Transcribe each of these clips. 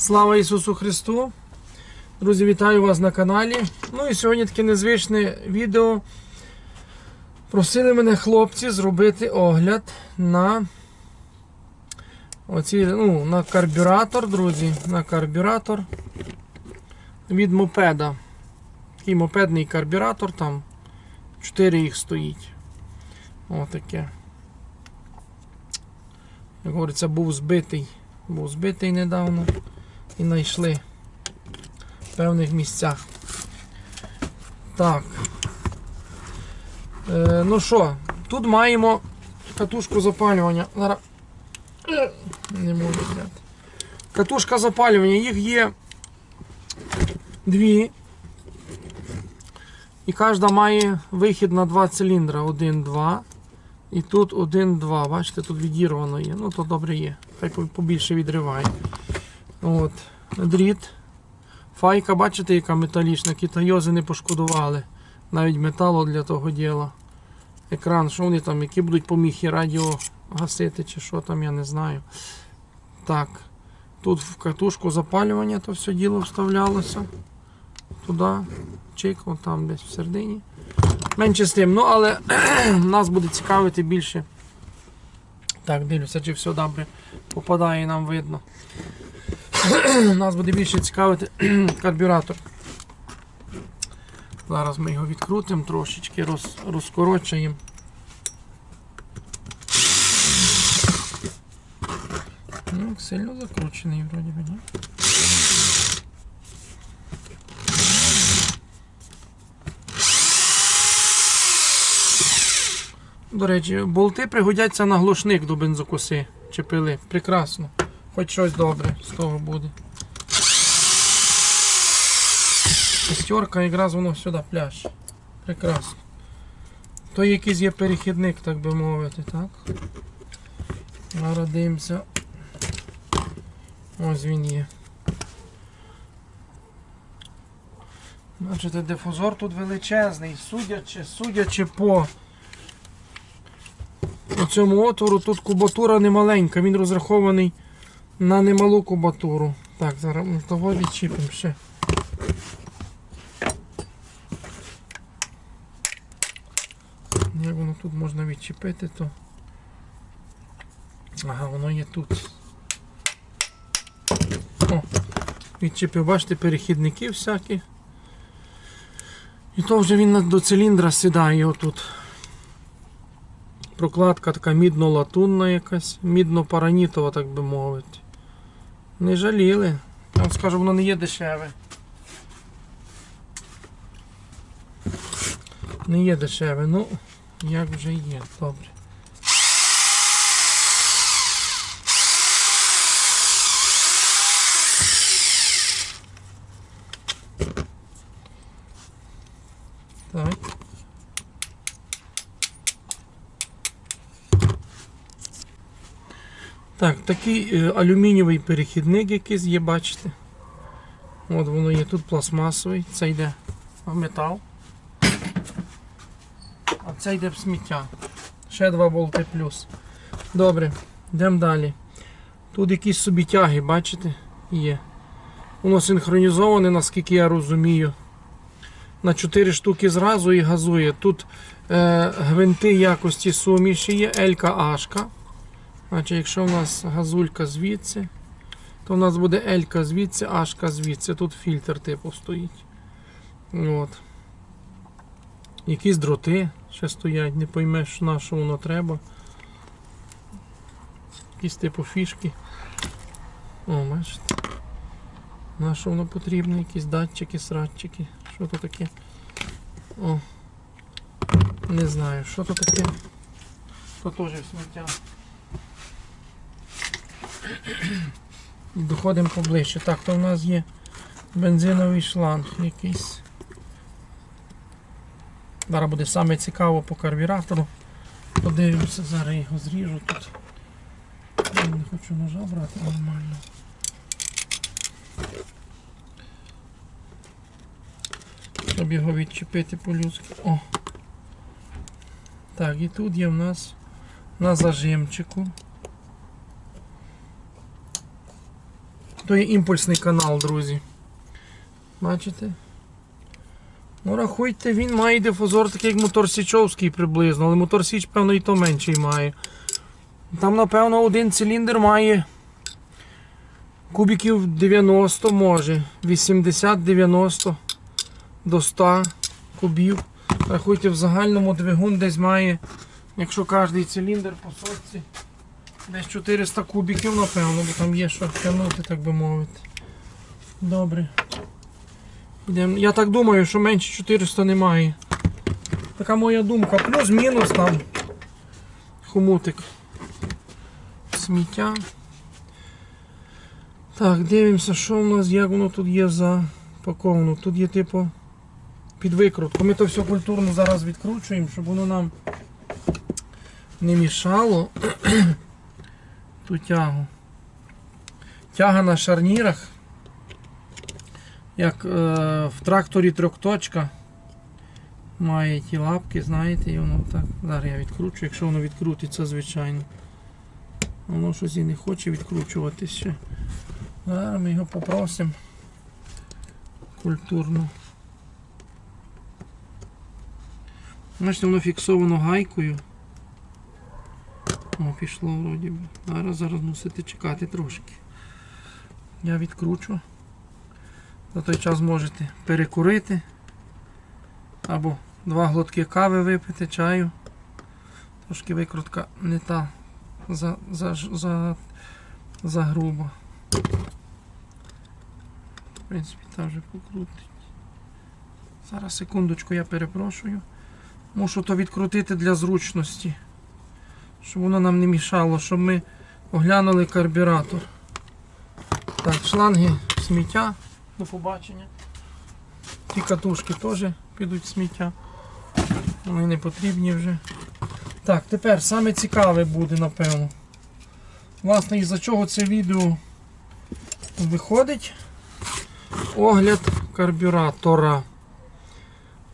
Слава Ісусу Христу! Друзі, вітаю вас на каналі. Ну і сьогодні таке незвичне відео. Просили мене хлопці зробити огляд на оці, ну, на карбюратор, друзі, на карбюратор від мопеда. Такий мопедний карбюратор, там 4 їх стоїть. Отаке. Як говориться, був збитий. Був збитий недавно і знайшли в певних місцях. Так. Е, ну що, тут маємо катушку запалювання. Зараз. Не можу взяти. Катушка запалювання, їх є дві. І кожна має вихід на два циліндра. Один, два. І тут один-два. Бачите, тут відірвано є. Ну то добре є. Хай побільше відриває. От. Дріт. Файка, бачите, яка металічна, китайози не пошкодували. Навіть металу для того діла. Екран, що вони там, які будуть поміхи радіо гасити чи що там, я не знаю. Так. Тут в катушку запалювання то все діло вставлялося. Туди. Чик, там десь в середині. Менше з тим, ну але нас буде цікавити більше. Так, дивлюся, чи все добре попадає і нам видно. Нас буде більше цікавити карбюратор. Зараз ми його відкрутимо, трошечки роз, розкорочуємо. Ну, сильно закручений вроді би? До речі, болти пригодяться на глушник до бензокоси чи пили. Прекрасно. Хоч щось добре з того буде. Шестерка якраз воно сюди пляж. Прекрасно. То якийсь є перехідник, так би мовити, так? Зараз. Ось він є. Бачите, дифузор тут величезний, судячи, судячи по цьому отвору тут кубатура немаленька, він розрахований на немалу кубатуру. Так, зараз ми того відчіпимо ще. Як воно тут можна відчепити, то. Ага, воно є тут. О, відчепив, бачите, перехідники всякі. І то вже він до циліндра сідає отут. Прокладка така мідно-латунна якась, мідно-паранітова, так би мовити. Не жаліли. Я вам скажу, воно не є дешеве. Не є дешеве, ну, як вже є, добре. Так. Так, такий е, алюмінієвий перехідник якийсь є, бачите. От воно є тут пластмасовий, це йде в метал. А це йде в сміття. Ще два болти плюс. Добре, йдемо далі. Тут якісь собі тяги, бачите, є. Воно синхронізоване, наскільки я розумію. На 4 штуки зразу і газує. Тут е, гвинти якості суміші є, Ашка. Значить, якщо в нас газулька звідси, то в нас буде Елька звідси, Ашка звідси. Тут фільтр типу стоїть. От. Якісь дроти ще стоять, не поймеш на що воно треба. Якісь типу фішки. О, бачите. На що воно потрібно? Якісь датчики, сратчики. Що то таке? О. Не знаю, що то таке. То теж в сміття. Доходимо поближче. Так, то в нас є бензиновий шланг якийсь. Зараз буде саме цікаво по карбюратору. Подивимося, зараз його зріжу тут. Я не хочу ножа брати нормально. Щоб його відчепити по-людськи. О! Так, і тут є в нас на зажимчику. То є імпульсний канал, друзі. Бачите? Ну, рахуйте, він має дифузор такий, як мотор Січовський приблизно, але мотор Січ, певно, і то менший має. Там, напевно, один циліндр має кубиків 90 може. 80-90 до 100 кубів. Рахуйте, в загальному двигун десь має, якщо кожний циліндр по сотці, десь 400 кубиків, напевно, бо там є що тягнути, так би мовити. Добре. Йдемо. Я так думаю, що менше 400 немає. Така моя думка. Плюс-мінус там. Хомутик. Сміття. Так, дивимося, що в нас, як воно тут є запаковано. Тут є типу під викрутку. Ми то все культурно зараз відкручуємо, щоб воно нам не мішало ту тягу. Тяга на шарнірах. Як е, в тракторі трьохточка. Має ті лапки, знаєте, і воно так. Зараз я відкручу, якщо воно відкрутиться, звичайно. Воно щось і не хоче відкручуватися ще. Зараз ми його попросимо культурно. Бачите, воно фіксовано гайкою. Пішло вроді. Зараз, зараз мусите чекати трошки. Я відкручу. За той час можете перекурити. Або два глотки кави випити, чаю. Трошки викрутка не та за, за, за, за груба. В принципі, та вже покрутить. Зараз секундочку я перепрошую. Мушу то відкрутити для зручності. Щоб воно нам не мішало, щоб ми оглянули карбюратор. Так, шланги сміття. До побачення. Ті катушки теж підуть в сміття. Вони не потрібні вже. Так, тепер саме цікаве буде, напевно. Власне, із-за чого це відео виходить. Огляд карбюратора.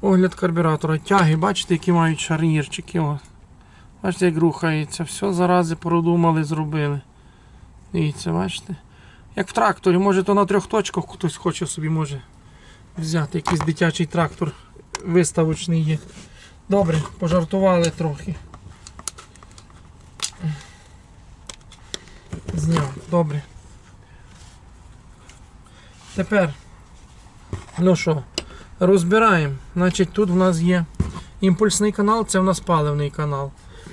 Огляд карбюратора. Тяги, бачите, які мають шарнірчики. О. Бачите, як рухається. Все зарази продумали, зробили. Дивіться, бачите? Як в тракторі, може то на трьох точках хтось хоче собі може взяти. Якийсь дитячий трактор виставочний є. Добре, пожартували трохи. Зняв, добре. Тепер, ну що, розбираємо. Значить, тут в нас є імпульсний канал, це в нас паливний канал.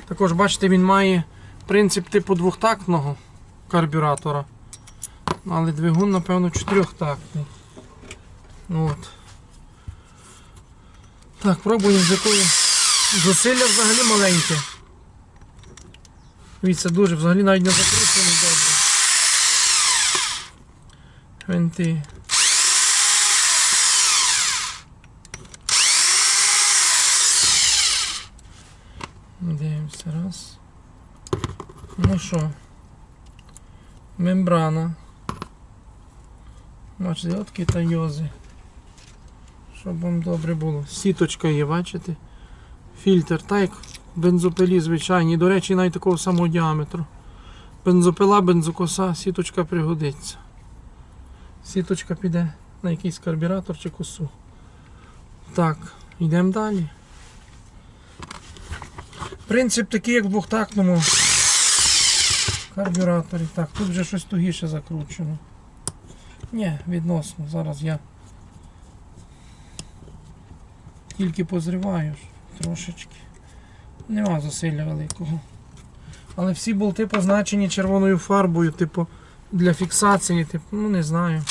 Також, бачите, він має принцип типу двохтактного карбюратора. Але двигун, напевно, чотирьохтактний. От. Так, пробуємо з якою. Зусилля взагалі маленьке. Дивіться, дуже, взагалі навіть не закручений добре. Винти. Дивимося раз. Ну що? Мембрана. Бачите, от китайози. Щоб вам добре було. Сіточка є, бачите? Фільтр, так як бензопилі звичайні. До речі, навіть такого самого діаметру. Бензопила, бензокоса, сіточка пригодиться. Сіточка піде на якийсь карбюратор чи косу. Так, йдемо далі. Принцип такий, як в двохтактному карбюраторі. Так, тут вже щось тугіше закручено. Ні, відносно. Зараз я тільки позриваю трошечки. Нема зусилля великого. Але всі болти позначені червоною фарбою, типу, для фіксації, типу, ну не знаю.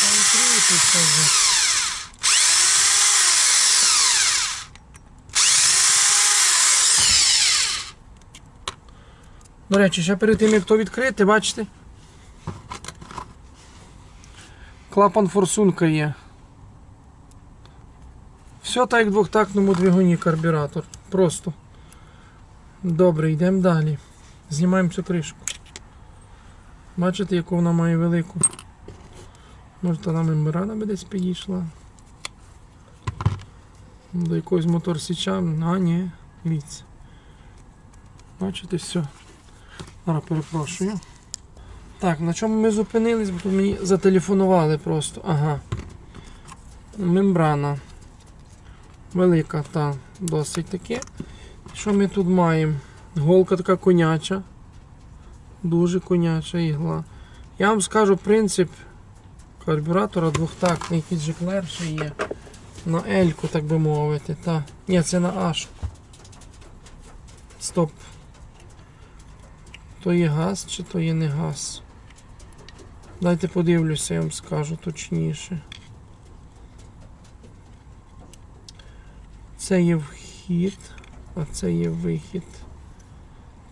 Та й крутиться вже. До речі, ще перед тим як то відкрити, бачите? Клапан форсунка є. Все так як в двохтактному двигуні карбюратор. Просто. Добре, йдемо далі. Знімаємо цю кришку. Бачите, яку вона має велику. Може та нам мембрана би десь підійшла. До якогось мотор січа. А, ні, дивіться. Бачите, все. Зараз перепрошую. Так, на чому ми зупинились, бо тут мені зателефонували просто. Ага. Мембрана. Велика, та досить таки. Що ми тут маємо? Голка така коняча. Дуже коняча ігла. Я вам скажу принцип карбюратора двохтактний, якийсь жеклер ще є. На Ельку, так би мовити. Та. Ні, це на H. Стоп. То є газ чи то є не газ? Дайте подивлюся, я вам скажу точніше. Це є вхід, а це є вихід.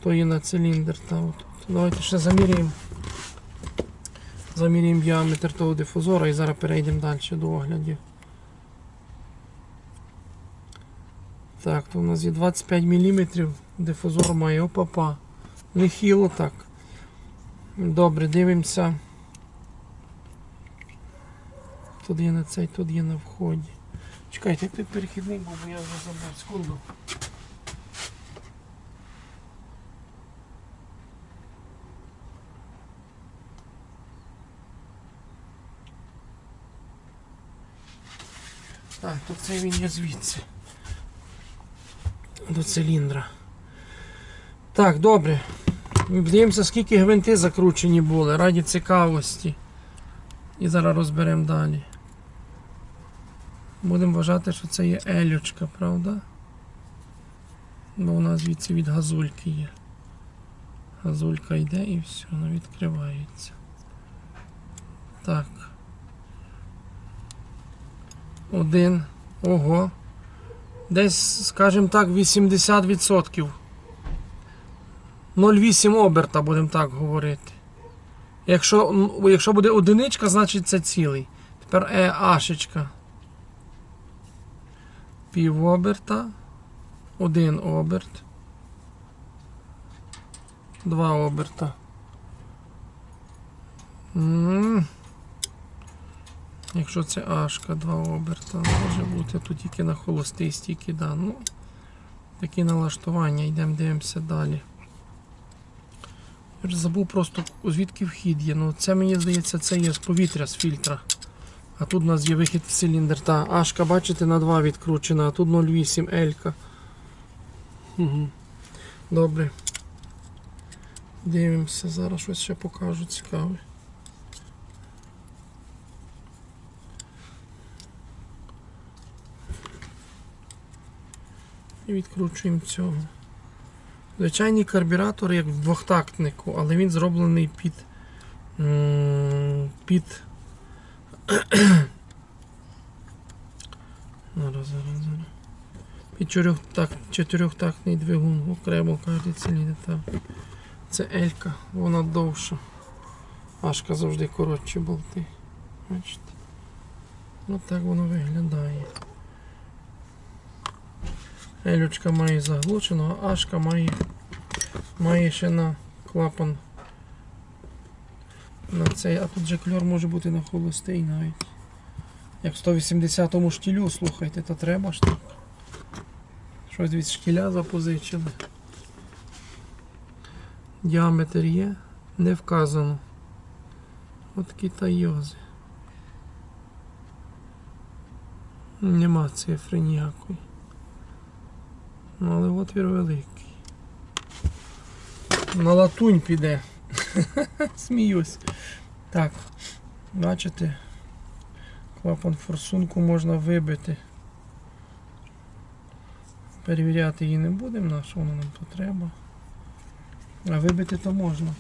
То є на циліндр. Та, от. Давайте ще заміряємо. Заміряємо діаметр того дифузора і зараз перейдемо далі до оглядів. Так, то у нас є 25 мм. Дифузор має опапа. Нехило так. Добре, дивимося. Тут є на цей, тут є на вході. Чекайте, як тут перехідний був, бо я вже забув. Секунду. Так, то це він є звідси. До циліндра. Так, добре. Дивимося, скільки гвинти закручені були, раді цікавості. І зараз розберемо далі. Будемо вважати, що це є елючка, правда? Бо вона звідси від газульки є. Газулька йде і все, вона відкривається. Так. Один. Ого. Десь, скажімо так, 80%. 0,8 оберта, будемо так говорити. Якщо, якщо буде одиничка, значить це цілий. Тепер е, ашечка. Пів оберта. Один оберт. Два оберта. М. Якщо це ашка, два оберта, може бути тут тільки на холостий стільки, да. Ну, такі налаштування, йдемо дивимося далі. Забув просто звідки вхід є. Ну це мені здається, це є з повітря, з фільтра. А тут у нас є вихід в циліндр. Та ашка, бачите, на 2 відкручена, а тут 0,8 Елька. Угу. Добре. Дивимося, зараз щось ще покажу цікаве. І відкручуємо цього. Звичайний карбюратор як в двохтактнику, але він зроблений під. під. Зараз, зараз, зараз. Під чотирьохтактний двигун окремо кожен циліндр. Це Елька, вона довша. Ашка завжди коротші болти. Бачите? Ось так воно виглядає. Елючка має заглушену, а Ашка має, має ще на клапан. На цей, а тут же кльор може бути на холостий навіть. Як в 180-му штілю, слухайте, то треба ж так. Щось від шкіля запозичили. Діаметр є, не вказано. От такі тайози. Нема цифри ніякої. Ну, але отвір великий. На латунь піде. Сміюсь. Так, бачите, клапан форсунку можна вибити. Перевіряти її не будемо, на що воно нам треба. А вибити то можна.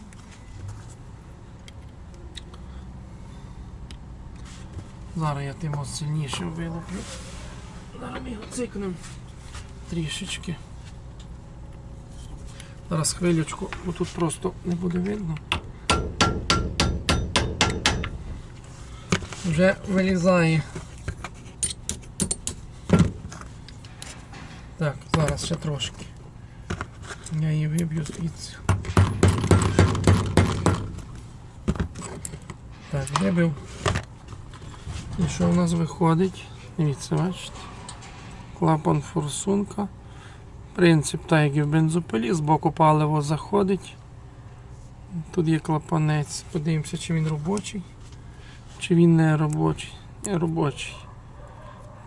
Зараз я тим сильніше вилоплю. Зараз ми його цикнемо трішечки. Зараз хвилючку, бо тут просто не буде видно. Вже вилізає. Так, зараз ще трошки. Я її виб'ю звідси. Так, вибив. І що у нас виходить? Дивіться, бачите? Клапан форсунка. Принцип так як і в бензопилі, з боку паливо заходить, Тут є клапанець. Подивимося, чи він робочий, чи він не робочий. Не робочий.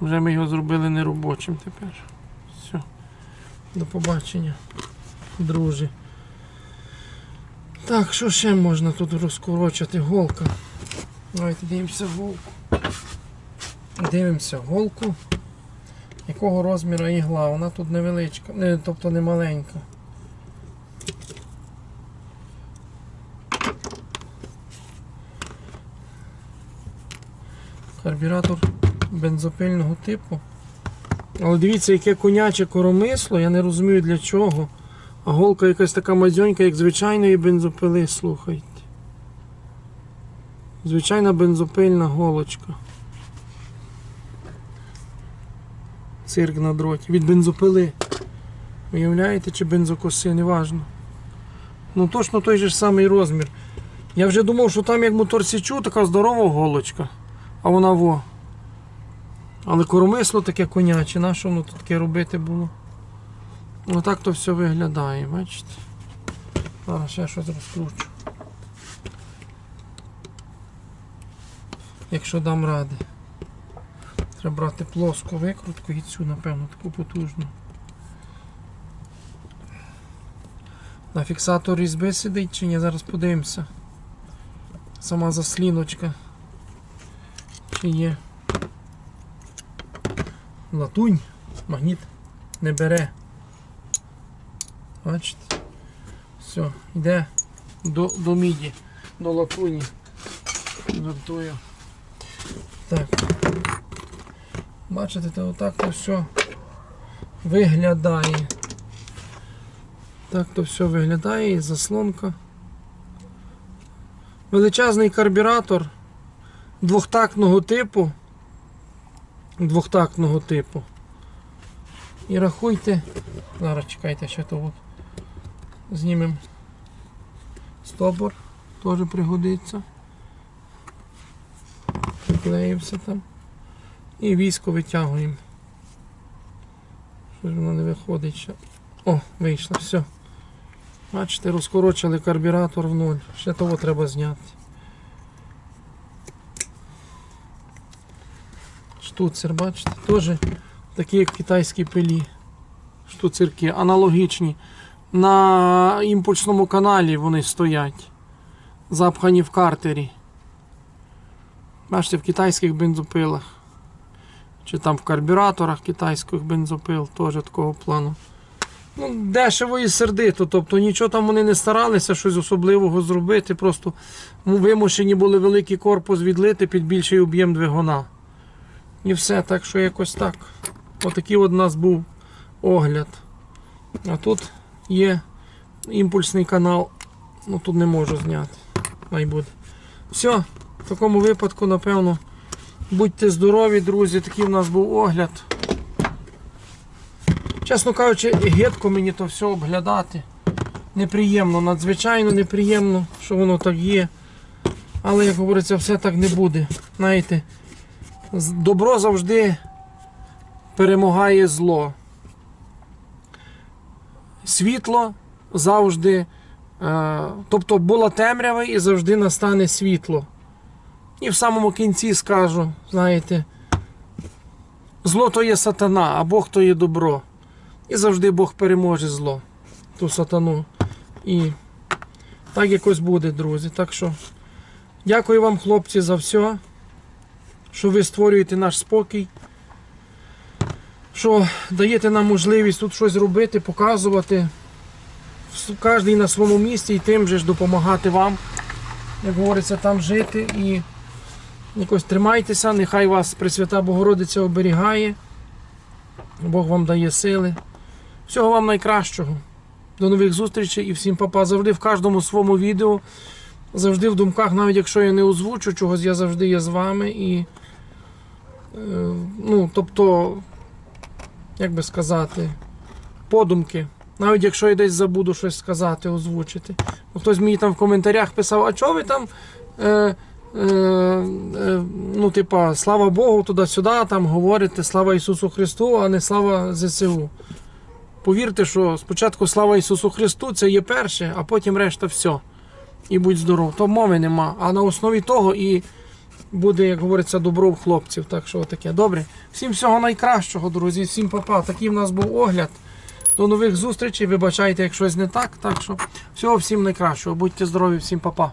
Вже ми його зробили неробочим тепер. Все. До побачення, друзі. Так, що ще можна тут розкорочити? Голка. Давайте дивимося голку. Дивимося голку. Якого розміру ігла? Вона тут невеличка, не, тобто не маленька. Карбюратор бензопильного типу. Але дивіться, яке коняче коромисло, я не розумію для чого. А голка якась така мазьонька, як звичайної бензопили, слухайте. Звичайна бензопильна голочка. Цирк на дроті. Від бензопили. Уявляєте, чи бензокоси, неважно. Ну точно той же самий розмір. Я вже думав, що там як мотор січу, така здорова голочка. А вона во. Але коромисло таке коняче, на що воно тут таке робити було? Отак то все виглядає, бачите? Зараз ще щось розкручу. Якщо дам ради. Треба брати плоску викрутку і цю, напевно, таку потужну. На фіксатор різьби сидить чи ні? Зараз подивимося. Сама засліночка. Чи є. Латунь, магніт не бере. Бачите? Все, йде до, до міді, до латуні. Жартую. Так. Бачите, то отак то все виглядає. Так то все виглядає і заслонка. Величезний карбюратор двохтактного типу. Двохтактного типу. І рахуйте. Зараз чекайте, ще то от. Знімемо стопор, теж пригодиться. Приклеївся там. І військо витягуємо. Щось воно не виходить ще. О, вийшло, все. Бачите, розкорочили карбюратор в ноль. Ще того треба зняти. Штуцер, бачите, теж такі як в китайській пилі. Штуцерки аналогічні. На імпульсному каналі вони стоять. Запхані в картері. Бачите, в китайських бензопилах. Чи там в карбюраторах китайських бензопил теж такого плану. Ну, дешево і сердито. Тобто нічого там вони не старалися щось особливого зробити. Просто вимушені були великий корпус відлити під більший об'єм двигуна. І все, так що якось так. Отакий от у нас був огляд. А тут є імпульсний канал. Ну тут не можу зняти. Най буде. Все, в такому випадку, напевно, будьте здорові, друзі. Такий у нас був огляд. Чесно кажучи, гидко мені то все обглядати. Неприємно, надзвичайно неприємно, що воно так є. Але, як говориться, все так не буде. Знаєте, добро завжди перемагає зло. Світло завжди. Е, тобто була темрява і завжди настане світло. І в самому кінці скажу, знаєте, зло то є сатана, а Бог то є добро. І завжди Бог переможе зло, ту сатану. І так якось буде, друзі. Так що дякую вам, хлопці, за все, що ви створюєте наш спокій, що даєте нам можливість тут щось робити, показувати. Кожен на своєму місці і тим же ж допомагати вам, як говориться, там жити. І якось тримайтеся, нехай вас Пресвята Богородиця оберігає. Бог вам дає сили. Всього вам найкращого. До нових зустрічей і всім папа. Завжди в кожному своєму відео, завжди в думках, навіть якщо я не озвучу чогось, я завжди є з вами. І, е, ну, тобто, як би сказати, подумки. Навіть якщо я десь забуду щось сказати, озвучити. Хтось мені там в коментарях писав, а чого ви там. Е, ну, типа, слава Богу, туди-сюди там говорите слава Ісусу Христу, а не слава ЗСУ. Повірте, що спочатку слава Ісусу Христу це є перше, а потім решта все. і будь здоров. То мови нема. А на основі того і буде, як говориться, добро в хлопців. Так що таке. Добре. Всім всього найкращого, друзі. Всім папа. Такий в нас був огляд. До нових зустрічей. Вибачайте, як щось не так. Так що всього всім найкращого. Будьте здорові, всім папа.